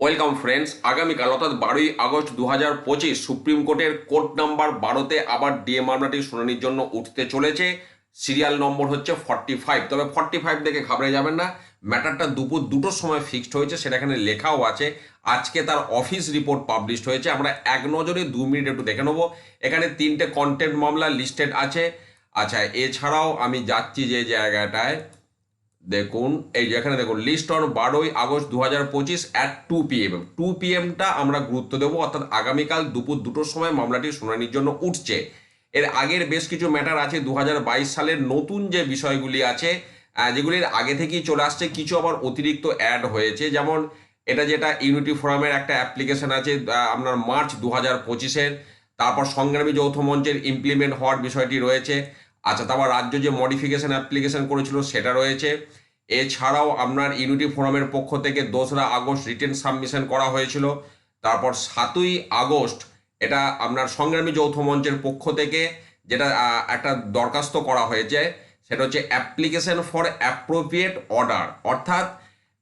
Welcome friends আগামীকাল অর্থাৎ বারোই আগস্ট দু হাজার পঁচিশ, সুপ্রিম কোর্টের কোর্ট নাম্বার বারোতে আবার ডিএ মামলাটি শুনানির জন্য উঠতে চলেছে। সিরিয়াল নম্বর হচ্ছে ফর্টি ফাইভ তবে ফর্টি ফাইভ দেখে ঘাবড়ে যাবেন না। ম্যাটারটা দুপুর দুটোর সময় ফিক্সড হয়েছে, সেটা এখানে লেখাও আছে। আজকে তার অফিস রিপোর্ট পাবলিশড হয়েছে। আমরা এক নজরে দু মিনিট একটু দেখে নেব। এখানে তিনটে কন্টেন্ট মামলা লিস্টেড আছে। আচ্ছা এছাড়াও আমি যাচ্ছি যে জায়গাটায়। দেখুন, এই যে এখানে দেখুন লিস্ট অন বারোই আগস্ট দু হাজার পঁচিশ অ্যাট টু পিএম টু পিএমটা আমরা গুরুত্ব দেবো, অর্থাৎ আগামীকাল দুপুর দুটোর সময় মামলাটি শুনানির জন্য উঠছে। এর আগের বেশ কিছু ম্যাটার আছে দু হাজার বাইশ সালের নতুন যে বিষয়গুলি আছে যেগুলির আগে থেকেই চলে আসছে, কিছু আবার অতিরিক্ত অ্যাড হয়েছে। যেমন, এটা যেটা ইউনিটি ফোরামের একটা অ্যাপ্লিকেশন আছে আপনার মার্চ দু হাজার পঁচিশের। তারপর সংগ্রামী যৌথ মঞ্চের ইমপ্লিমেন্ট হওয়ার বিষয়টি রয়েছে। আচ্ছা তারপর রাজ্য যে মডিফিকেশন অ্যাপ্লিকেশন করেছিল সেটা রয়েছে। এছাড়াও আপনার ইউনিটি ফোরামের পক্ষ থেকে দোসরা আগস্ট রিটেন সাবমিশন করা হয়েছিল। তারপর সাতই আগস্ট এটা আপনার সংগ্রামী যৌথ মঞ্চের পক্ষ থেকে যেটা একটা দরখাস্ত করা হয়েছে। সেটা হচ্ছে অ্যাপ্লিকেশন ফর অ্যাপ্রোপ্রিয়েট অর্ডার অর্থাৎ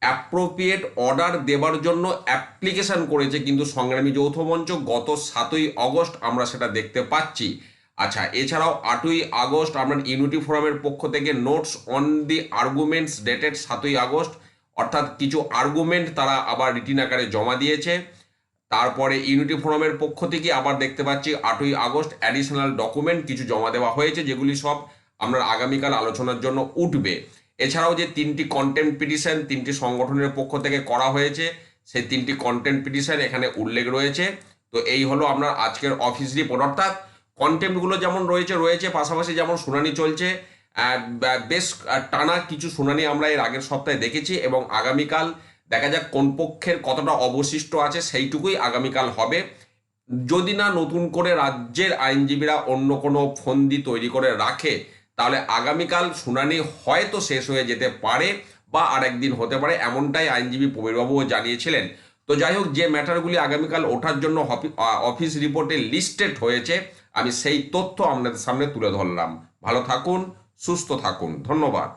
অ্যাপ্রোপ্রিয়েট অর্ডার দেবার জন্য অ্যাপ্লিকেশন করেছে কিন্তু সংগ্রামী যৌথ মঞ্চ গত সাতই আগস্ট আমরা সেটা দেখতে পাচ্ছি। আচ্ছা এছাড়াও আটই আগস্ট আপনার ইউনিটি ফোরামের পক্ষ থেকে notes on the arguments dated সাতই আগস্ট, অর্থাৎ কিছু আর্গুমেন্ট তারা আবার রিটিন আকারে জমা দিয়েছে। তারপরে ইউনিটি ফোরামের পক্ষ থেকে আবার দেখতে পাচ্ছি আটই আগস্ট অ্যাডিশনাল ডকুমেন্ট কিছু জমা দেওয়া হয়েছে, যেগুলি সব আপনার আগামীকাল আলোচনার জন্য উঠবে। এছাড়াও যে তিনটি কন্টেন্ট পিটিশন তিনটি সংগঠনের পক্ষ থেকে করা হয়েছে, সেই তিনটি কন্টেন্ট পিটিশন এখানে উল্লেখ রয়েছে। তো এই হলো আপনার আজকের অফিস রিপোর্ট অর্থাৎ কন্টেন্টগুলো যেমন রয়েছে রয়েছে, পাশাপাশি যেমন শুনানি চলছে বেশ টানা কিছু শুনানি আমরা এর আগের সপ্তাহে দেখেছি এবং আগামীকাল দেখা যাক কোন পক্ষের কতটা অবশিষ্ট আছে, সেইটুকুই আগামীকাল হবে। যদি না নতুন করে রাজ্যের আইনজীবীরা অন্য কোনো ফন্দি তৈরি করে রাখে, তাহলে আগামীকাল শুনানি হয়তো শেষ হয়ে যেতে পারে বা আরেকদিন হতে পারে, এমনটাই আইনজীবী প্রবীরবাবুও জানিয়েছিলেন। তো যাই হোক যে ম্যাটারগুলি আগামীকাল ওঠার জন্য অফিস রিপোর্টে লিস্টেড হয়েছে, আমি সেই তথ্য আপনাদের সামনে তুলে ধরলাম। ভালো থাকুন, সুস্থ থাকুন। ধন্যবাদ।